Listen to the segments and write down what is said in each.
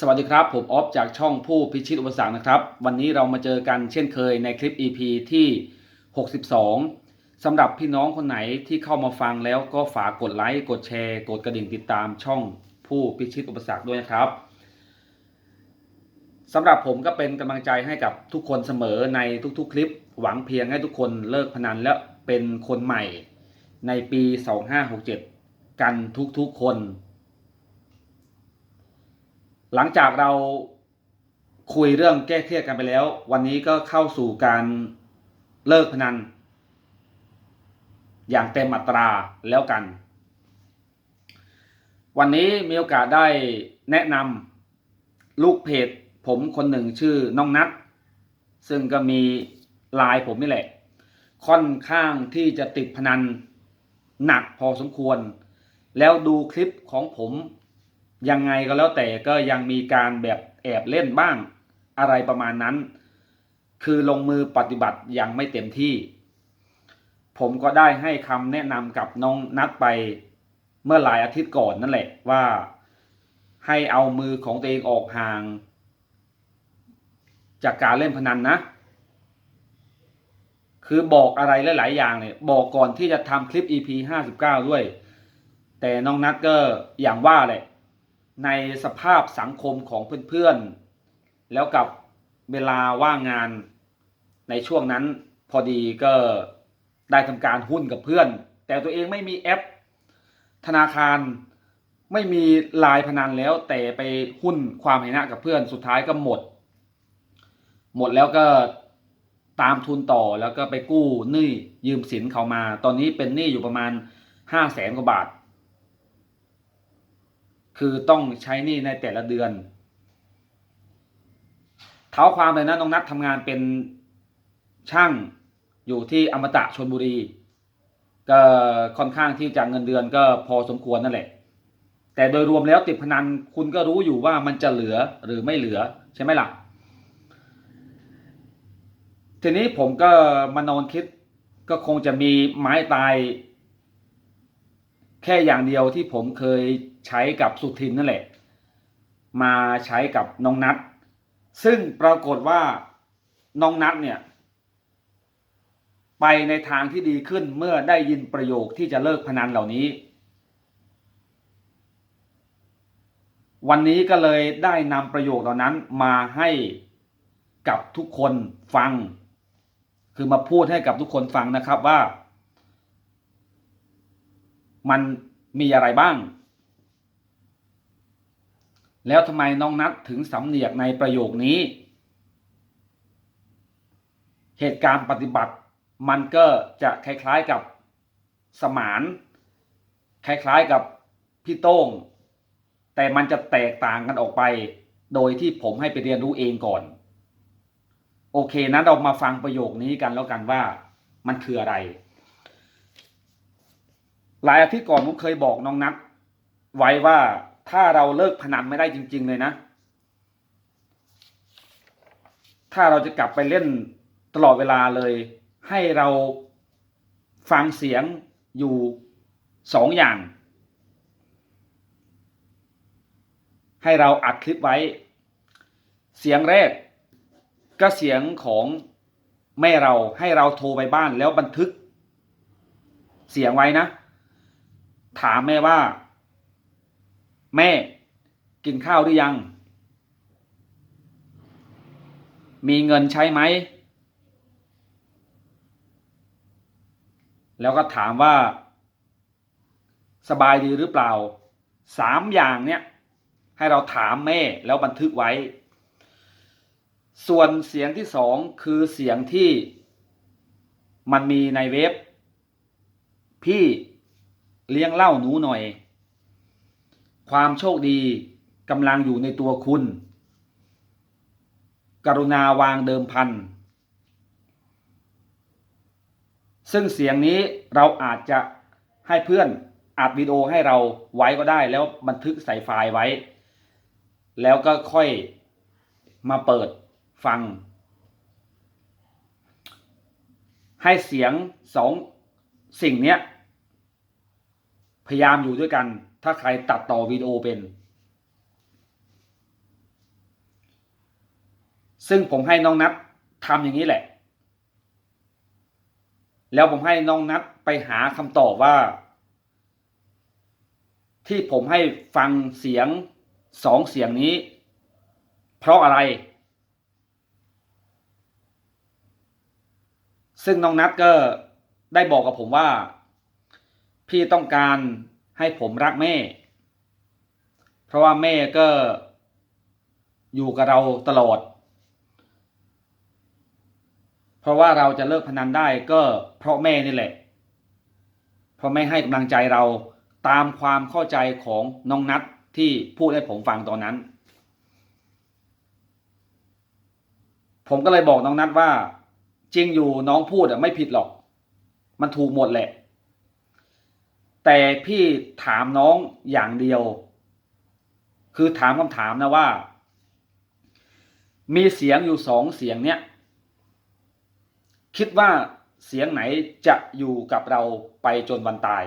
สวัสดีครับ ผมออฟจากช่องผู้พิชิตอุปสรรคนะครับ วันนี้เรามาเจอกันเช่นเคยในคลิป EP ที่ 62สำหรับพี่น้องคนไหนที่เข้ามาฟังแล้วก็ฝากกดไลค์กดแชร์ กดกระดิ่งติดตามช่องผู้พิชิตอุปสรรคด้วยนะครับสำหรับผมก็เป็นกำลังใจให้กับทุกคนเสมอในทุกๆ คลิป หวังเพียงให้ทุกคนเลิกพนันและเป็นคนใหม่ในปี 2567 กันทุกๆคน หลังจากเราคุยเรื่องแก้เครียดกันไปแล้ว วันนี้ก็เข้าสู่การเลิกพนัน อย่างเต็มอัตราแล้วกัน วันนี้มีโอกาสได้แนะนำลูกเพจผมคนหนึ่งชื่อน้องนัทซึ่งก็มีไลน์ผมนี่แหละ ค่อนข้างที่จะติดพนันหนักพอสมควร แล้วดูคลิปของผม ยังไงก็แล้วแต่ก็ยังมีการแบบแอบเล่นบ้างอะไรประมาณนั้น คือลงมือปฏิบัติยังไม่เต็มที่ ผมก็ได้ให้คำแนะนำกับน้องนัดไปเมื่อหลายอาทิตย์ก่อนนั่นแหละว่าให้เอามือของตัวเองออกห่าง จากการเล่นพนันนะ คือบอกอะไรหลาย ๆ อย่างเนี่ยบอกก่อนที่จะทำคลิป EP 59 ด้วย แต่น้องนัดก็อย่างว่าแหละ ในสภาพสังคมของเพื่อนๆ แล้วกับเวลาว่างงานในช่วงนั้นพอดีก็ได้ทำการหุ้นกับเพื่อน แต่ตัวเองไม่มีแอป ธนาคารไม่มีลายพนันแล้ว แต่ไปหุ้นความเห็นนะกับเพื่อนสุดท้ายก็หมด หมดแล้วก็ตามทุนต่อแล้วก็ไปกู้หนี้ยืมสินเขามา ตอนนี้เป็นหนี้อยู่ประมาณห้าแสนกว่าบาท คือต้องใช้หนี้ในแต่ละเดือน เท้าความเลยนะน้องนัดทำงานเป็นช่างอยู่ที่อมตะชนบุรี ก็ค่อนข้างที่จะเงินเดือนก็พอสมควรนั่นแหละ แต่โดยรวมแล้วติดพนันคุณก็รู้อยู่ว่ามันจะเหลือหรือไม่เหลือใช่ไหมล่ะ ทีนี้ผมก็มานอนคิดก็คงจะมีไม้ตาย แค่อย่างเดียวที่ผมเคย ใช้กับสุทินนั่นแหละ มาใช้กับน้องนัทซึ่งปรากฏว่าน้องนัทเนี่ย ไปในทางที่ดีขึ้นเมื่อได้ยินประโยคที่จะเลิกพนันเหล่านี้ วันนี้ก็เลยได้นำประโยคเหล่านั้นมาให้กับทุกคนฟัง คือมาพูดให้กับทุกคนฟังนะครับว่า มันมีอะไรบ้าง แล้วทำไมน้องนัทถึงสำเนียกในประโยคนี้ เหตุการณ์ปฏิบัติมันก็จะคล้ายๆกับสมาน คล้ายๆกับพี่โต้ง แต่มันจะแตกต่างกันออกไป โดยที่ผมให้ไปเรียนรู้เองก่อน โอเคนะเรามาฟังประโยคนี้กันแล้วกันว่ามันคืออะไร หลายอาทิตย์ก่อนผมเคยบอกน้องนัทไว้ว่า ถ้าเราเลิกพนันไม่ได้จริง ๆ เลยนะ ถ้าเราจะกลับไปเล่นตลอดเวลาเลย ให้เราฟังเสียงอยู่สองอย่าง ให้เราอัดคลิปไว้ เสียงแรกก็เสียงของแม่เราให้เราโทรไปบ้านแล้วบันทึก เสียงไว้นะ ถามแม่ว่า แม่กินข้าวหรือยัง มีเงินใช้ไหม แล้วก็ถามว่า สบายดีหรือเปล่าสามอย่างเนี้ยให้เราถามแม่แล้วบันทึกไว้ ส่วนเสียงที่สองคือเสียงที่มันมีในเว็บ พี่เลี้ยงเหล้าหนูหน่อย ความโชคดีกำลังอยู่ในตัวคุณ กรุณาวางเดิมพัน ซึ่งเสียงนี้เราอาจจะให้เพื่อนอัดวิดีโอให้เราไว้ก็ได้ แล้วบันทึกใส่ไฟล์ไว้ แล้วก็ค่อยมาเปิดฟัง ให้เสียงสองสิ่งเนี้ยพยายามอยู่ด้วยกัน ถ้าใครตัดต่อวิดีโอเป็น ซึ่งผมให้น้องนัดทำอย่างนี้แหละ แล้วผมให้น้องนัดไปหาคำตอบว่า ที่ผมให้ฟังเสียงสองเสียงนี้ เพราะอะไร ซึ่งน้องนัดก็ได้บอกกับผมว่า พี่ต้องการ ให้ผมรักแม่ เพราะว่าแม่ก็อยู่กับเราตลอด เพราะว่าเราจะเลิกพนันได้ก็เพราะแม่นี่แหละ เพราะแม่ให้กำลังใจเราตามความเข้าใจของน้องนัดที่พูดให้ผมฟังตอนนั้น ผมก็เลยบอกน้องนัดว่า จริงอยู่น้องพูดอะไม่ผิดหรอก มันถูกหมดแหละ แต่พี่ถามน้องอย่างเดียว คือถามคำถามนะว่า มีเสียงอยู่สองเสียงเนี้ยคิดว่าเสียงไหนจะอยู่กับเราไปจนวันตาย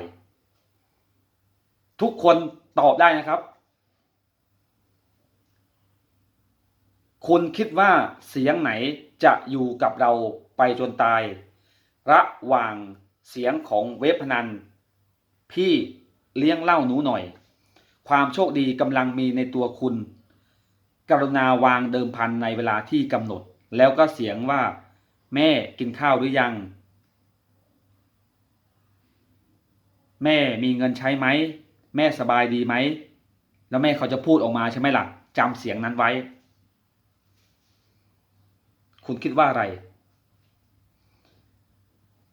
ทุกคนตอบได้นะครับ คุณคิดว่าเสียงไหนจะอยู่กับเราไปจนตาย ระหว่างเสียงของเว็บพนัน พี่เลี้ยงเหล้าหนูหน่อย ความโชคดีกำลังมีในตัวคุณ กรุณาวางเดิมพันในเวลาที่กำหนด แล้วก็เสียงว่า แม่กินข้าวหรือยัง แม่มีเงินใช้ไหม แม่สบายดีไหม แล้วแม่เขาจะพูดออกมาใช่ไหมล่ะจำเสียงนั้นไว้ คุณคิดว่าอะไร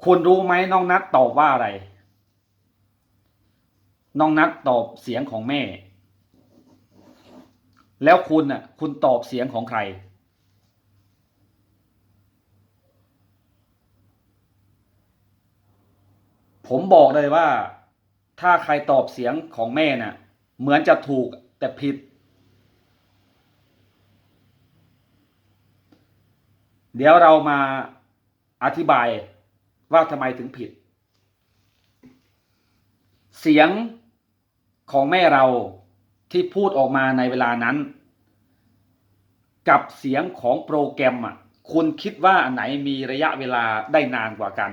คุณรู้ไหมน้องนัดตอบว่าอะไร น้องนัดตอบเสียงของแม่ แล้วคุณน่ะ คุณตอบเสียงของใคร ผมบอกเลยว่า ถ้าใครตอบเสียงของแม่น่ะ เหมือนจะถูกแต่ผิด เดี๋ยวเรามาอธิบายว่าทำไมถึงผิด เสียง ของแม่เราที่พูดออกมาในเวลานั้น กับเสียงของโปรแกรมอะคุณคิดว่าอันไหนมีระยะเวลาได้นานกว่ากัน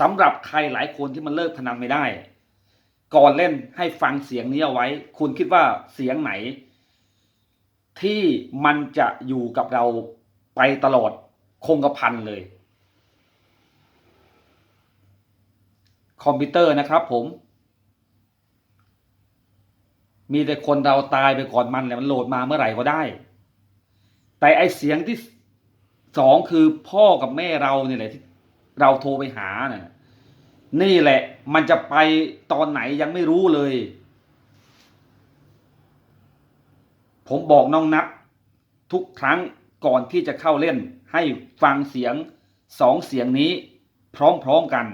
สำหรับใครหลายคนที่มันเลิกพนันไม่ได้ ก่อนเล่นให้ฟังเสียงนี้เอาไว้ คุณคิดว่าเสียงไหน ที่มันจะอยู่กับเราไปตลอดคงกระพันเลย คอมพิวเตอร์นะครับผม มีแต่คนเราตายไปก่อนมันแหละมันโหลดมาเมื่อไหร่ก็ได้ แต่ไอเสียงที่สองคือพ่อกับแม่เราเนี่ยแหละที่เราโทรไปหาน่ะนี่แหละ มันจะไปตอนไหนยังไม่รู้เลย ผมบอกน้องนัดทุกครั้งก่อนที่จะเข้าเล่น ให้ฟังเสียงสองเสียงนี้ พร้อมๆกัน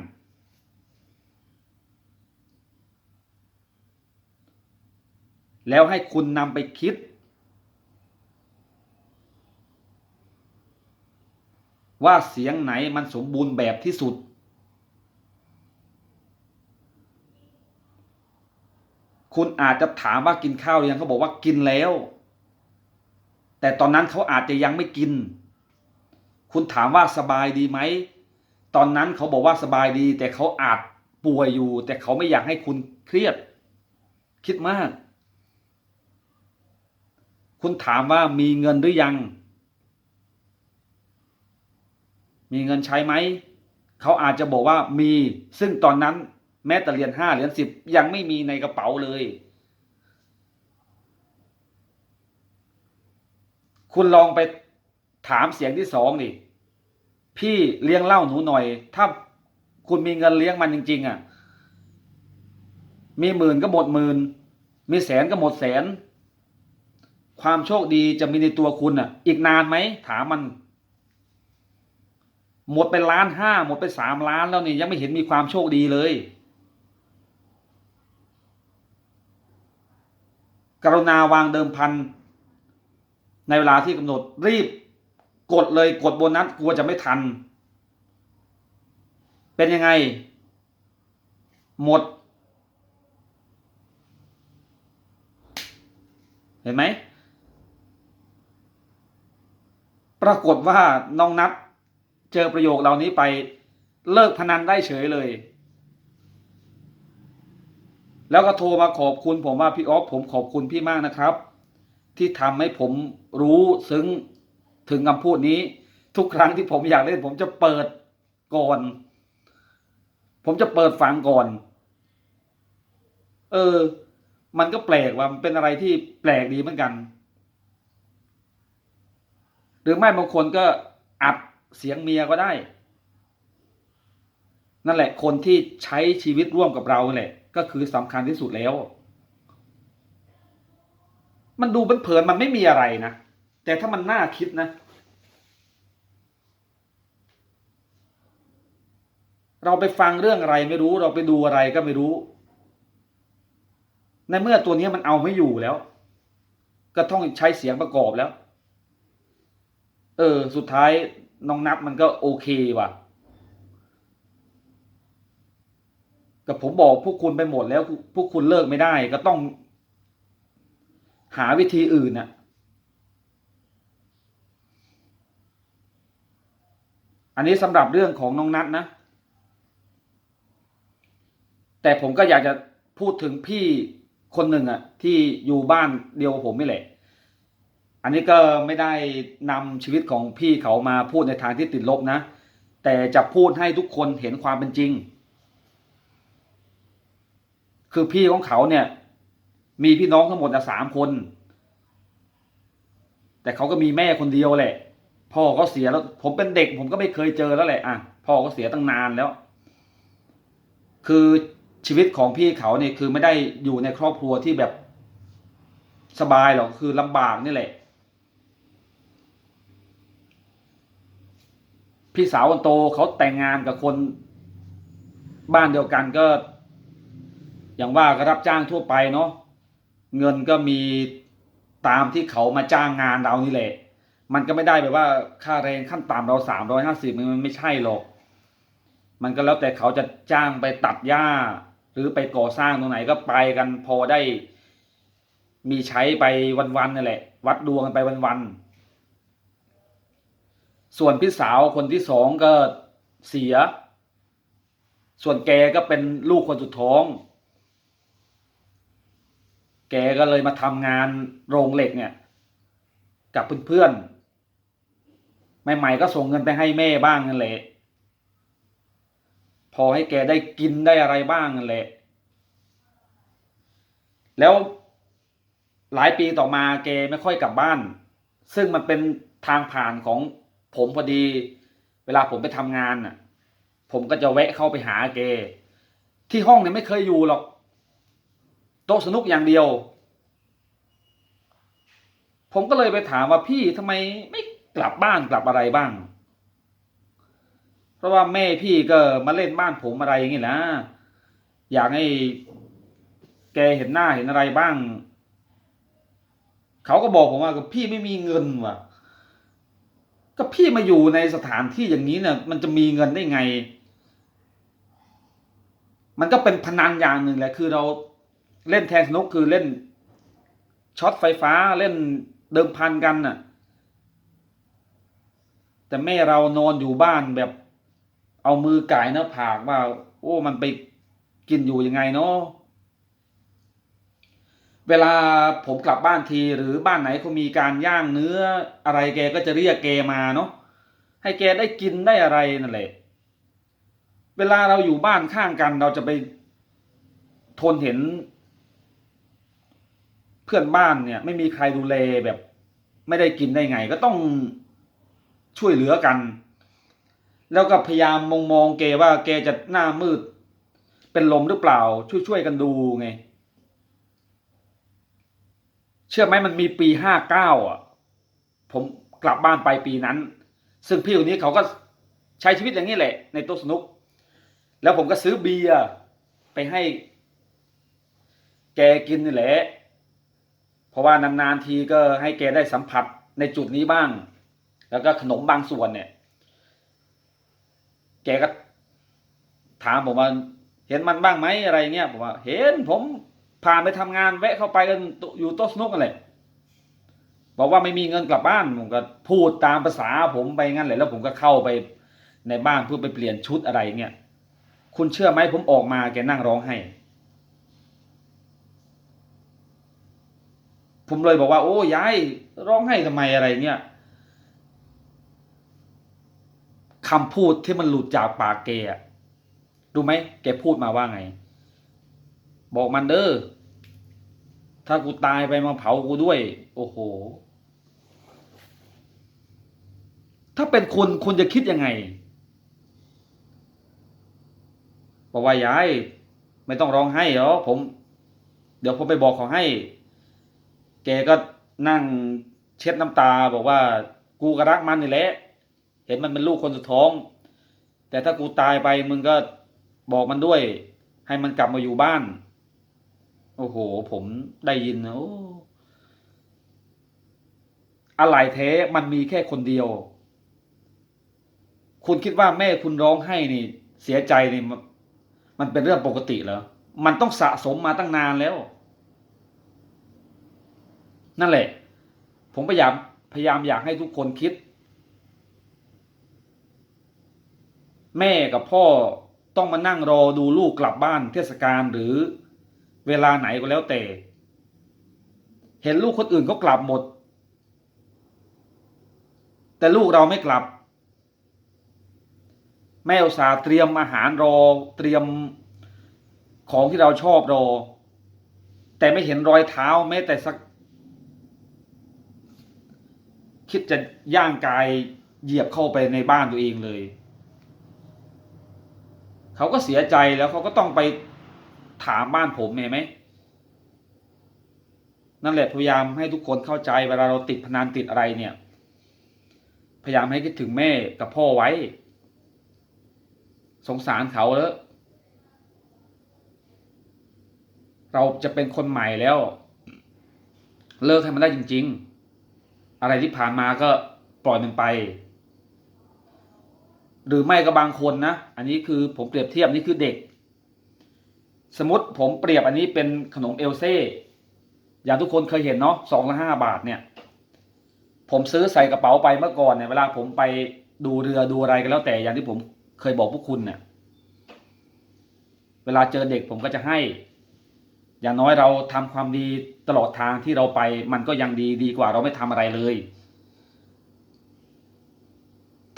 แล้วให้คุณนำไปคิด ว่าเสียงไหนมันสมบูรณ์แบบที่สุด คุณอาจจะถามว่ากินข้าวหรือยังเขาบอกว่ากินแล้ว แต่ตอนนั้นเขาอาจจะยังไม่กิน คุณถามว่าสบายดีไหม ตอนนั้นเขาบอกว่าสบายดี แต่เขาอาจป่วยอยู่ แต่เขาไม่อยากให้คุณเครียด คิดมาก คุณถามว่ามีเงินหรือยัง มีเงินใช้ไหม เขาอาจจะบอกว่ามี ซึ่งตอนนั้นแม้แต่เหรียญห้าเหรียญสิบยังไม่มีในกระเป๋าเลย คุณลองไปถามเสียงที่สองดิ พี่เลี้ยงเหล้าหนูหน่อย ถ้าคุณมีเงินเลี้ยงมันจริง ๆอะ มีหมื่นก็หมดหมื่น มีแสนก็หมดแสน ความโชคดีจะมีในตัวคุณอะ อีกนานไหมถามมัน หมดไปล้านห้าหมดไปสามล้านแล้วนี่ยังไม่เห็นมีความโชคดีเลย กรุณาวางเดิมพัน ในเวลาที่กำหนดรีบ กดเลยกดโบนัสกลัวจะไม่ทัน เป็นยังไง หมด เห็นไหม ปรากฏว่าน้องนัดเจอประโยคเหล่านี้ไปเลิกพนันได้เฉยเลย แล้วก็โทรมาขอบคุณผมว่าพี่ออฟผมขอบคุณพี่มากนะครับ ที่ทำให้ผมรู้ซึ้งถึงคำพูดนี้ ทุกครั้งที่ผมอยากเล่น ผมจะเปิดก่อน ผมจะเปิดฟังก่อน เออ มันก็แปลกว่ามันเป็นอะไรที่แปลกดีเหมือนกัน หรือไม่บางคนก็อัดเสียงเมียก็ได้ นั่นแหละ คนที่ใช้ชีวิตร่วมกับเราแหละ ก็คือสำคัญที่สุดแล้ว มันดูเผินมันไม่มีอะไรนะ แต่ถ้ามันน่าคิดนะ เราไปฟังเรื่องอะไรไม่รู้ เราไปดูอะไรก็ไม่รู้ ในเมื่อตัวนี้มันเอาไม่อยู่แล้ว ก็ต้องใช้เสียงประกอบแล้ว เออ สุดท้ายน้องนับมันก็โอเคว่ะกับผมบอกพวกคุณไปหมดแล้วพวกคุณเลิกไม่ได้ ก็ต้อง หาวิธีอื่นน่ะ อันนี้สำหรับเรื่องของน้องนัทนะ แต่ผมก็อยากจะพูดถึงพี่คนหนึ่งอะที่อยู่บ้านเดียวผมนี่แหละ อันนี้ก็ไม่ได้นำชีวิตของพี่เขามาพูดในทางที่ติดลบนะ แต่จะพูดให้ทุกคนเห็นความเป็นจริง คือพี่ของเขาเนี่ย มีพี่น้องทั้งหมดสามคน แต่เขาก็มีแม่คนเดียวแหละ พ่อเขาเสียแล้ว ผมเป็นเด็ก ผมก็ไม่เคยเจอแล้วแหละอะพ่อเขาเสียตั้งนานแล้ว คือชีวิตของพี่เขาเนี่ยคือไม่ได้อยู่ในครอบครัวที่แบบสบายหรอกคือลำบากนี่แหละ พี่สาวคนโตเขาแต่งงานกับคนบ้านเดียวกันก็ อย่างว่าก็รับจ้างทั่วไปเนาะเงินก็มีตามที่เขามาจ้างงานเรานี่แหละ มันก็ไม่ได้แบบว่าค่าแรงขั้นต่ำเราสามร้อยห้าสิบมันไม่ใช่หรอก มันก็แล้วแต่เขาจะจ้างไปตัดหญ้า หรือไปก่อสร้างตรงไหนก็ไปกันพอได้ มีใช้ไปวันๆนั่นแหละ วัดดวงกันไปวันๆ ส่วนพี่สาวคนที่สองก็เสีย ส่วนแกก็เป็นลูกคนสุดท้อง แกก็เลยมาทำงานโรงเหล็กเนี่ย กับเพื่อนๆ ใหม่ๆก็ส่งเงินไปให้แม่บ้างนั่นแหละ พอให้แกได้กินได้อะไรบ้างนั่นแหละ แล้วหลายปีต่อมาแกไม่ค่อยกลับบ้าน ซึ่งมันเป็นทางผ่านของ ผมพอดี เวลาผมไปทำงานน่ะ ผมก็จะแวะเข้าไปหาแกที่ห้องเนี่ยไม่เคยอยู่หรอก โต๊ะสนุกอย่างเดียว ผมก็เลยไปถามว่าพี่ทำไมไม่กลับบ้านกลับอะไรบ้าง เพราะว่าแม่พี่ก็มาเล่นบ้านผมอะไรอย่างงี้นะอยากให้แกเห็นหน้าเห็นอะไรบ้าง เขาก็บอกผมว่าก็พี่ไม่มีเงินว่ะ ก็พี่มาอยู่ในสถานที่อย่างนี้เนี่ย มันจะมีเงินได้ไง มันก็เป็นพนันอย่างหนึ่งแหละคือเราเล่นแทงสนุกคือเล่นช็อตไฟฟ้าเล่นเดิมพันกันน่ะ แต่แม่เรานอนอยู่บ้านแบบเอามือก่ายหน้าผากว่า โอ้มันไปกินอยู่ยังไงเนาะ เวลาผมกลับบ้านทีหรือบ้านไหนเขามีการย่างเนื้ออะไรแกก็จะเรียกแกมาเนาะให้แกได้กินได้อะไรนั่นแหละ เวลาเราอยู่บ้านข้างกันเราจะไปทนเห็น เพื่อนบ้านเนี่ย ไม่มีใครดูแลแบบ ไม่ได้กินได้ไง ก็ต้องช่วยเหลือกัน แล้วก็พยายามมองมองแกว่าแกจะหน้ามืด เป็นลมหรือเปล่า ช่วยช่วยกันดูไง เชื่อไหมมันมีปีห้าเก้าอะ ผมกลับบ้านไปปีนั้น ซึ่งพี่คนนี้เขาก็ใช้ชีวิตอย่างนี้แหละ ในโต๊ะสนุก แล้วผมก็ซื้อเบียร์ไปให้ แกกินนี่แหละ เพราะว่านานๆทีก็ให้แกได้สัมผัสในจุดนี้บ้าง แล้วก็ขนมบางส่วนเนี่ย แกก็ถามผมว่าเห็นมันบ้างไหมอะไรเงี้ยผมว่า เห็นผม ผ่านไปทำงานแวะเข้าไปกันอยู่โต๊ะสนุกกันแหละผบอกว่าไม่มีเงินกลับบ้านผมก็พูดตามภาษาผมไปงั้นแหละแล้วผมก็เข้าไปในบ้านเพื่อไปเปลี่ยนชุดอะไรเงี้ยคุณเชื่อไหมผมออกมาแกนั่งร้องไห้ผมเลยบอกว่าโอ้ยายร้องไห้ทำไมอะไรเนี่ยคำพูดที่มันหลุดจากปากแกอะรู้ไหมแกพูดมาว่าไง บอกมันเด้อถ้ากูตายไปมาเผากูด้วย โอ้โห ถ้าเป็นคุณคุณจะคิดยังไงบอกว่ายาย ไม่ต้องร้องไห้หรอผม เดี๋ยวผมไปบอกเขาให้ แกก็นั่งเช็ดน้ำตา บอกว่า กูก็รักมันนี่แหละเห็นมันเป็นลูกคนสุดท้อง แต่ถ้ากูตายไปมึงก็บอกมันด้วย ให้มันกลับมาอยู่บ้าน โอ้โห ผมได้ยินนะโอ้อะไรแท้มันมีแค่คนเดียว คุณคิดว่าแม่คุณร้องไห้นี่ เสียใจนี่มันเป็นเรื่องปกติเหรอมันต้องสะสมมาตั้งนานแล้ว นั่นแหละ ผมพยายามพยายามอยากให้ทุกคนคิด แม่กับพ่อต้องมานั่งรอดูลูกกลับบ้านเทศกาลหรือ เวลาไหนก็แล้วแต่ เห็นลูกคนอื่นเขากลับหมด แต่ลูกเราไม่กลับ แม่อุตส่าห์เตรียมอาหารรอ เตรียมของที่เราชอบรอ แต่ไม่เห็นรอยเท้าแม้แต่สัก คิดจะย่างกายเหยียบเข้าไปในบ้านตัวเองเลย เขาก็เสียใจแล้วเขาก็ต้องไป ถามบ้านผมเห็นไหมนั่นแหละพยายามให้ทุกคนเข้าใจเวลาเราติดพนันติดอะไรเนี่ย พยายามให้คิดถึงแม่กับพ่อไว้ สงสารเขาแล้วเราจะเป็นคนใหม่แล้ว เลิกให้มันได้จริง ๆ อะไรที่ผ่านมาก็ปล่อยมันไป หรือไม่ก็บางคนนะ อันนี้คือผมเปรียบเทียบนี่คือเด็ก สมมติผมเปรียบอันนี้เป็นขนมเอลเซ่อย่างทุกคนเคยเห็นเนาะสองละห้าบาทเนี่ย ผมซื้อใส่กระเป๋าไปเมื่อก่อนเนี่ยเวลาผมไปดูเรือดูอะไรก็แล้วแต่อย่างที่ผมเคยบอกพวกคุณเนี่ยเวลาเจอเด็กผมก็จะให้ อย่างน้อยเราทำความดีตลอดทางที่เราไปมันก็ยังดีดีกว่าเราไม่ทำอะไรเลย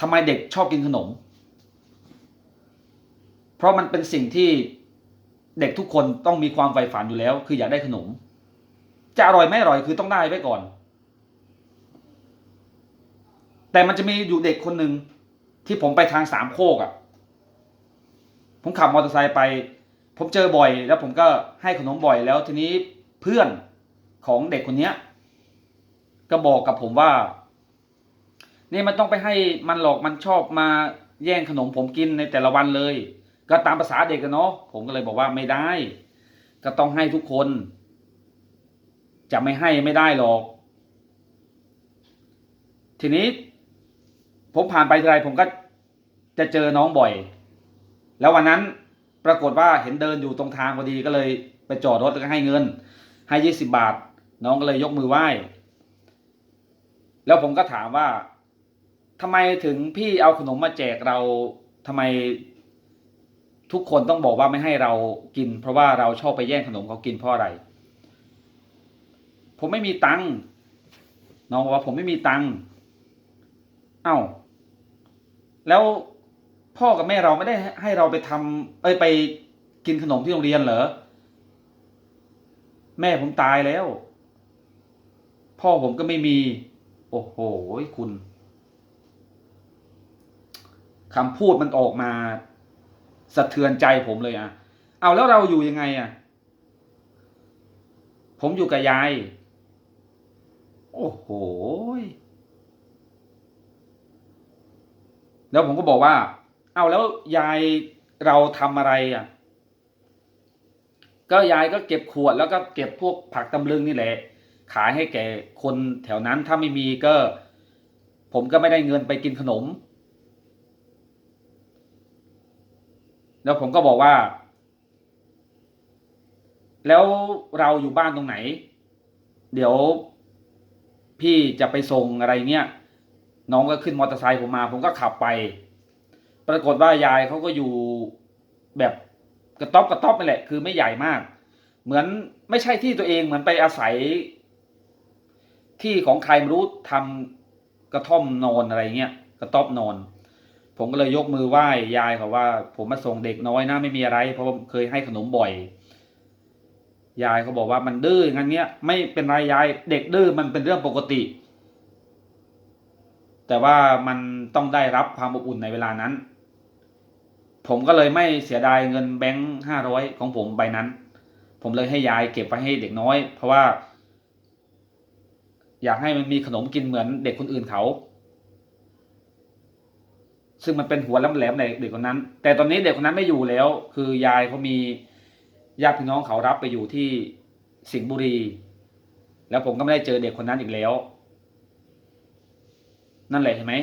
ทำไมเด็กชอบกินขนม เพราะมันเป็นสิ่งที่ เด็กทุกคนต้องมีความใฝ่ฝันอยู่แล้ว คืออยากได้ขนม จะอร่อยไม่อร่อยคือต้องได้ไว้ก่อน แต่มันจะมีอยู่เด็กคนหนึ่งที่ผมไปทางสามโคกอะ่ะ ผมขับมอเตอร์ไซค์ไป ผมเจอบ่อย แล้วผมก็ให้ขนมบ่อยแล้วทีนี้เพื่อนของเด็กคนเนี้ย ก็บอกกับผมว่า นี่มันต้องไปให้มันหลอกมันชอบมาแย่งขนมผมกินในแต่ละวันเลย ก็ตามภาษาเด็กกันเนาะผมก็เลยบอกว่าไม่ได้ ก็ต้องให้ทุกคน จะไม่ให้ไม่ได้หรอก ทีนี้ ผมผ่านไปทีไรผมก็จะเจอน้องบ่อย แล้ววันนั้นปรากฏว่าเห็นเดินอยู่ตรงทางพอดีก็เลยไปจอดรถแล้วก็ให้เงิน ให้ยี่สิบาท น้องก็เลยยกมือไหว้ แล้วผมก็ถามว่าทำไมถึงพี่เอาขนมมาแจกเราทำไม ทุกคนต้องบอกว่าไม่ให้เรากิน เพราะว่าเราชอบไปแย่งขนมเขากินเพราะอะไร ผมไม่มีตังค์น้องบอกว่าผมไม่มีตังค์เอ้า แล้วพ่อกับแม่เราไม่ได้ให้เราไปทำเอ้ยไปกินขนมที่โรงเรียนเหรอ แม่ผมตายแล้ว พ่อผมก็ไม่มี โอ้โหคุณคำพูดมันออกมา สะเทือนใจผมเลยอะเอาแล้วเราอยู่ยังไงอะ ผมอยู่กับยาย โอ้โหแล้วผมก็บอกว่า เอาแล้วยายเราทำอะไรอะ ก็ยายก็เก็บขวดแล้วก็เก็บพวกผักตำลึงนี่แหละ ขายให้แก่คนแถวนั้นถ้าไม่มีก็ ผมก็ไม่ได้เงินไปกินขนม แล้วผมก็บอกว่า แล้วเราอยู่บ้านตรงไหน เดี๋ยวพี่จะไปส่งอะไรเงี้ยน้องก็ขึ้นมอเตอร์ไซค์ผมมา ผมก็ขับไป ปรากฏว่ายายเขาก็อยู่แบบกระต๊อบกระต๊อบไปแหละ คือไม่ใหญ่มาก เหมือนไม่ใช่ที่ตัวเองเหมือนไปอาศัย ที่ของใครไม่รู้ทำกระท่อมนอนอะไรเงี้ยกระต๊อบนอน ผมก็เลยยกมือไหว้ยายเขาว่า ผมมาส่งเด็กน้อยนะไม่มีอะไร เพราะเคยให้ขนมบ่อย ยายเขาบอกว่ามันดื้องั้นเนี้ย ไม่เป็นไรยาย เด็กดื้อมันเป็นเรื่องปกติ แต่ว่ามันต้องได้รับความอบอุ่นในเวลานั้น ผมก็เลยไม่เสียดายเงินแบงค์ห้าร้อยของผมใบนั้น ผมเลยให้ยายเก็บไว้ให้เด็กน้อย เพราะว่า อยากให้มันมีขนมกินเหมือนเด็กคนอื่นเขา ซึ่งมันเป็นหัวแหลมๆในเด็กคนนั้น แต่ตอนนี้เด็กคนนั้นไม่อยู่แล้ว คือยายเขามีญาติพี่น้องเขารับไปอยู่ที่สิงห์บุรี แล้วผมก็ไม่ได้เจอเด็กคนนั้นอีกแล้ว นั่นแหละเห็นไหม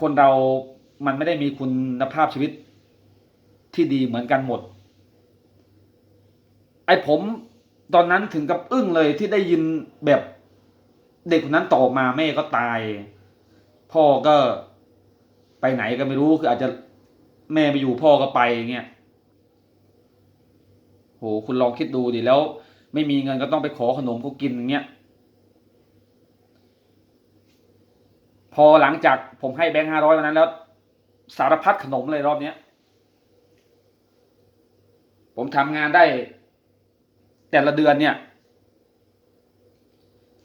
คนเรามันไม่ได้มีคุณภาพชีวิตที่ดีเหมือนกันหมด ไอ้ผมตอนนั้นถึงกับอึ้งเลยที่ได้ยินแบบเด็กคนนั้นตอบมาแม่ก็ตาย พ่อก็ ไปไหนก็ไม่รู้คืออาจจะแม่ไปอยู่พ่อก็ไปเงี้ยโหคุณลองคิดดูดิแล้ว ไม่มีเงินก็ต้องไปขอขนมเขากินอย่างเงี้ยพอหลังจากผมให้แบงค์ห้าร้อยวันนั้นแล้ว สารพัดขนมเลยรอบเนี้ย ผมทำงานได้ แต่ละเดือนเนี่ย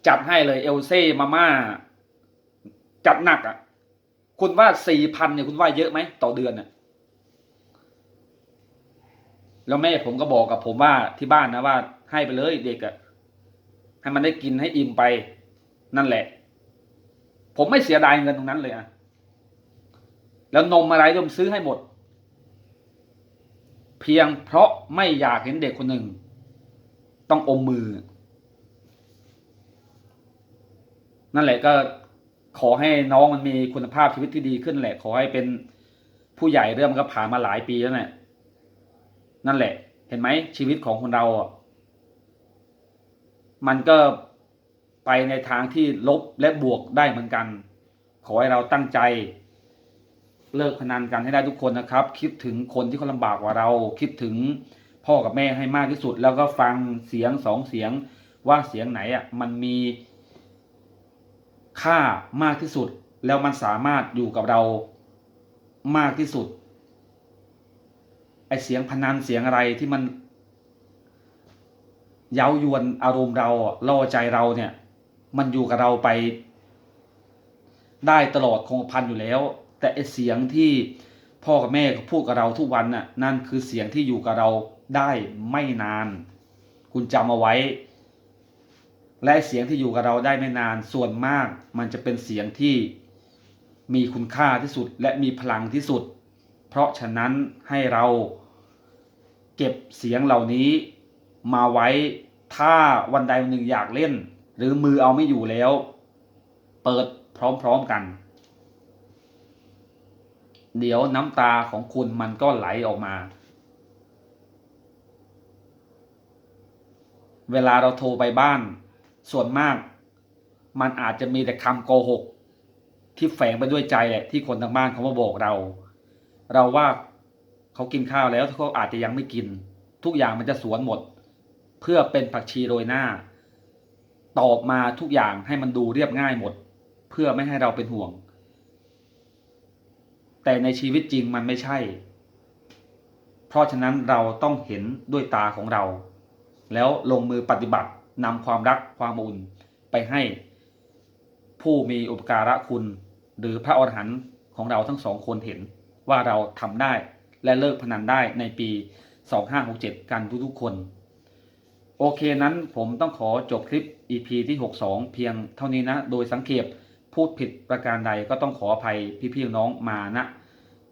จัดให้เลยเอลเซ่มาม่า จัดหนักอะ่ะ คุณว่าสี่พันเนี่ยคุณว่าเยอะไหมต่อเดือนน่ะ แล้วแม่ผมก็บอกกับผมว่าที่บ้านนะว่าให้ไปเลยเด็กอะ่ะให้มันได้กินให้อิ่มไป นั่นแหละ ผมไม่เสียดายเงินตรงนั้นเลยอะแล้วนมอะไรผมซื้อให้หมด เพียงเพราะไม่อยากเห็นเด็กคนหนึ่ง ต้องอมมือ นั่นแหละก็ ขอให้น้องมันมีคุณภาพชีวิตที่ดีขึ้นแหละ ขอให้เป็นผู้ใหญ่เรื่องมันก็ผ่านมาหลายปีแล้วเนี่ยนั่นแหละ เห็นไหมชีวิตของคนเราอะมันก็ไปในทางที่ลบและบวกได้เหมือนกัน ขอให้เราตั้งใจ เลิกพนันกันให้ได้ทุกคนนะครับ คิดถึงคนที่เขาลำบากกว่าเรา คิดถึงพ่อกับแม่ให้มากที่สุด แล้วก็ฟังเสียงสองเสียงว่าเสียงไหนอะมันมี ค่ามากที่สุด แล้วมันสามารถอยู่กับเรามากที่สุด ไอเสียงพนันเสียงอะไรที่มัน เย้ายวนอารมณ์เราล่อใจเราเนี่ย มันอยู่กับเราไป ได้ตลอดคงพันอยู่แล้ว แต่ไอเสียงที่พ่อกับแม่พูดกับเราทุกวันน่ะนั่นคือเสียงที่อยู่กับเราได้ไม่นาน คุณจำเอาไว้ และเสียงที่อยู่กับเราได้ไม่นานส่วนมาก มันจะเป็นเสียงที่มีคุณค่าที่สุดและมีพลังที่สุด เพราะฉะนั้นให้เราเก็บเสียงเหล่านี้มาไว้ถ้าวันใดวันหนึ่งอยากเล่น หรือมือเอาไม่อยู่แล้ว เปิดพร้อมๆกัน เดี๋ยวน้ำตาของคุณมันก็ไหลออกมา เวลาเราโทรไปบ้าน ส่วนมาก มันอาจจะมีแต่คำโกหก ที่แฝงไปด้วยใจแหละที่คนทางบ้านเขามาบอกเรา เราว่าเขากินข้าวแล้วเขาอาจจะยังไม่กิน ทุกอย่างมันจะสวนหมด เพื่อเป็นผักชีโรยหน้า ตอบมาทุกอย่างให้มันดูเรียบง่ายหมด เพื่อไม่ให้เราเป็นห่วง แต่ในชีวิตจริงมันไม่ใช่ เพราะฉะนั้นเราต้องเห็นด้วยตาของเรา แล้วลงมือปฏิบัติ นำความรักความอุ่นไปให้ผู้มีอุปการะคุณ หรือพระอรหันต์ของเราทั้งสองคนเห็นว่าเราทำได้และเลิกพนันได้ในปี 2567 กันทุกๆคน โอเคนั้นผมต้องขอจบคลิป EP ที่ 62 เพียงเท่านี้นะ โดยสังเกตพูดผิดประการใดก็ต้องขออภัยพี่ๆน้องมาณ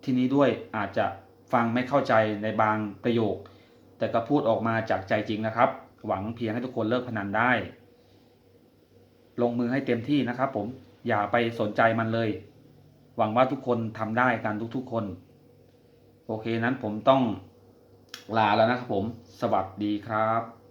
ที่นี้ด้วยอาจจะฟังไม่เข้าใจในบางประโยค แต่ก็พูดออกมาจากใจจริงนะครับ หวังเพียงให้ทุกคนเลิกพนันได้ ลงมือให้เต็มที่นะครับ ผมอย่าไปสนใจมันเลย หวังว่าทุกคนทำได้กันทุกๆคน โอเคนั้นผมต้องลาแล้วนะครับผม สวัสดีครับ